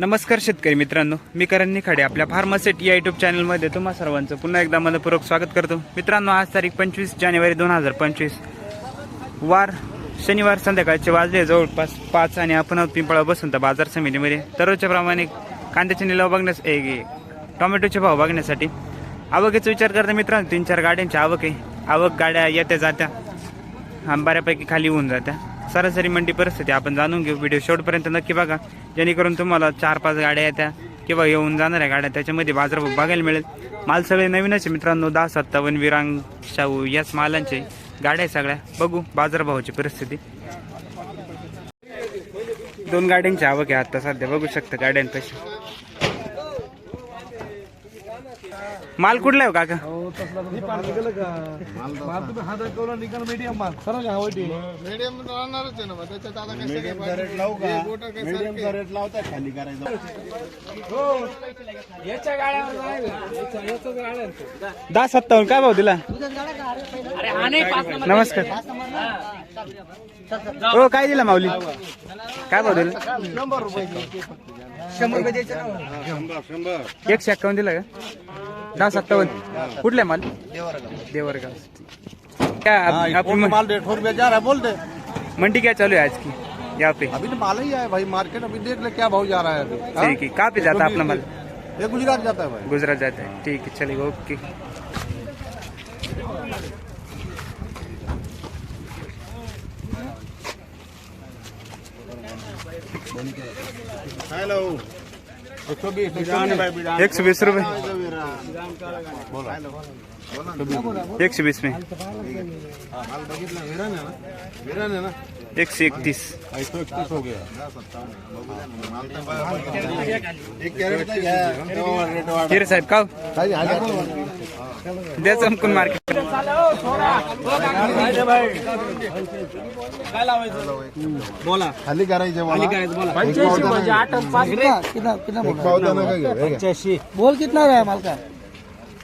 नमस्कार शेतकरी मित्रांनो मी करण निखाडे आपल्या फार्मासेट या युट्यूब चॅनलमध्ये तुम्हा सर्वांचं पुन्हा एकदा मनपूर्वक स्वागत करतो. मित्रांनो आज तारीख पंचवीस जानेवारी दोन हजार पंचवीस. वार शनिवार संध्याकाळचे वाजले जवळपास पाच आणि आपण पिंपळा बसून तर बाजार समितीमध्ये. दररोजच्या प्रमाणे कांद्याचे निलाव बघण्यास टोमॅटोचे भाव बघण्यासाठी. आवकेचा विचार करता मित्रांनो तीन चार गाड्यांची आवक आहे. आवक गाड्या येत्या जात्या. बऱ्यापैकी खाली होऊन जात्या. सरासरी मंडी परिस्थिती. आपण जाणून घेऊ. व्हिडिओ शेवटपर्यंत नक्की बघा. जेणेकरून तुम्हाला चार पाच गाड्या येत्या किंवा येऊन जाणाऱ्या गाड्या त्याच्यामध्ये बाजारभाव बघायला मिळेल. माल सगळे नवीनच मित्रांनो. दहा सत्तावन्न विरांग शाहू याच मालांचे गाड्या सगळ्या. बघू बाजारभावाची परिस्थिती. दोन गाड्यांची आवक आहे आता सध्या. बघू शकता गाड्यांपेक्षा. माल कुठला आहे हो काका? मीडियम राहणारच आहे ना मग त्याच्यात आता कसं रेट लावू का? मीडियमचा रेट लावता खाली करायचा. दहा सत्तावन्न काय भाव दिला? नमस्कार. हो काय दिला माऊली? काय भाव दिला? शंभर शंभर एकशे एक्कावन्न दिला का? दहा सत्तावन्न. कुठला माल? देवरगाव. क्या आप- कौन माल डेढ़ सौ रुपया जा रहा है बोल दे. मंडी क्या चालू है आज की? यहाँ पे. अभी तो माल ही आया भाई मार्केट अभी देख ले क्या भाव जा रहा है अभी. हाँ? ठीक है कहाँ पे जाता है अपना माल? ये गुजरात जाता है भाई. गुजरात जाता है। ठीक है चलेगा ओके. हेलो एक सौ बीस रुपये एक सौ बीस में। एक सौ इकतीस। हो गया। साहब कब? द्या चमकून मार्केट बोला. खाली करायचे खाली करायचं बोला. काय घेऊ? बोल कितना है माल का बोल दे कितना बोला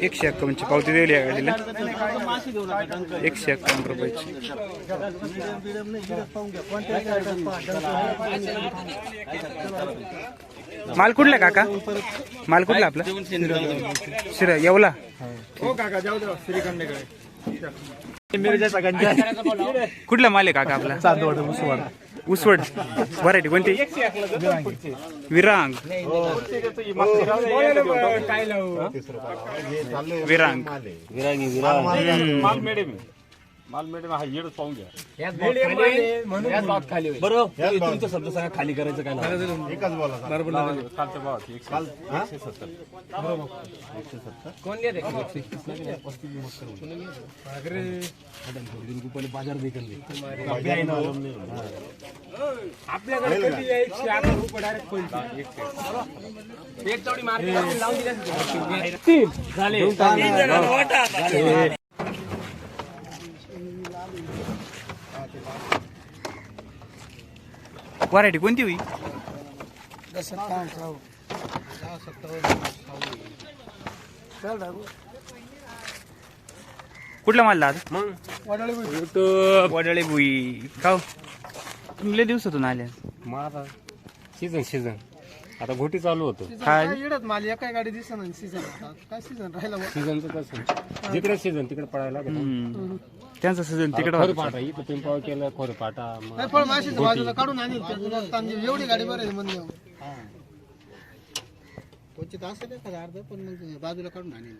एकशे एक्कावन्नची पावती दिली आहे गाडीला एकशे एक्कावन्न रुपयाची. माल कुठला काका? माल कुठला आपला? शिरा येवला. कुठला माल आहे काका आपला? चांदवड उसवड उसवड. व्हरायटी कोणती? विरांग. विरांग. बरोबर तुमचा शब्द सांगा खाली करायचं काय एकच बोला बाजार देखील आपल्याकडे कधी एकशे अकरा रुपये डायरेक्ट पैसे एक चौडी मार्केट लावून दिल्या तीन. झाले. व्हरायटी कोणती होई? कुठला मग दादा वडाळे बुई. खाऊ. तुम्ही लय दिवसातून आले मग सीझन सीझन आता घोटी चालू होतो. काय येडत माल? एका गाडी दिसत सीझन काय सीझन राहिला बुवा? सीझनचं कसं जिकडे सीझन तिकडे पडायला लागेल. हम्म. त्यांचं सीझन तिकडे खोरे होतं. पाटा इथं पिंपाव केलं खोरे पाटा मग नाही पण माशीच्या बाजूला काढून आणील तांदूळ एवढी गाडी बरं आहे म्हणजे क्वचित असं काय का अर्ध पण मग बाजूला काढून आणील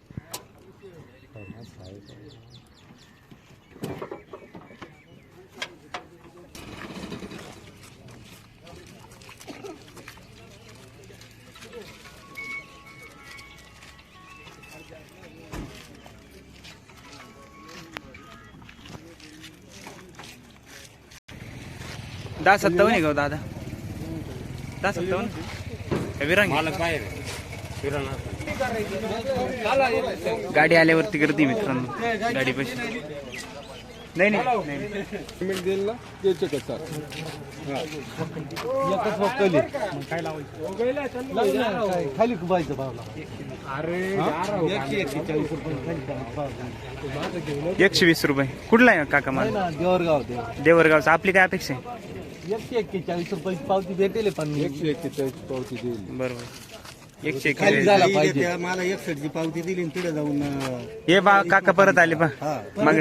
दहा सत्तावन्न आहे का हो दादा दहा सत्तावन्न विरांगी मालक बाहेर आहे. किराणा गाडी आल्यावरती गर्दी मित्रांनो गाडी पैसे नाही नाही नाही. पेमेंट देईल ना त्याचे कसं खाली कुबायचं भावला एकशे वीस रुपये कुठला आहे काका मला देवरगाव देव देवरगावचा आपली काय अपेक्षा आहे एकशे एक्केचाळीस रुपयाची पावती भेटेल पण एकशे एक्केचाळीस पावती देईल. बरोबर. एकशे खाली एकशे झाला पाहिजे. मला एकसठची पावती दिली तिथे जाऊन हे बा काका परत आले मग.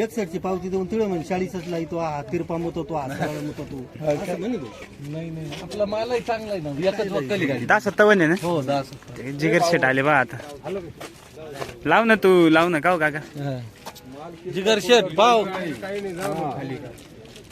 एकसठची पावती देऊन तिथे म्हणजे चाळीसच लाई तो हा तिरपा मुतो तो हा सरळ मुतो तू. असं म्हणे तो. नाही नाही. आपला मालही चांगला आहे ना एकच वक्कली गाडी. दहा सत्तावन्न आहे हो ना जिगर शेट आले बा आता. लाव ना तू लाव ना का हो काका? जिगर शेट भाव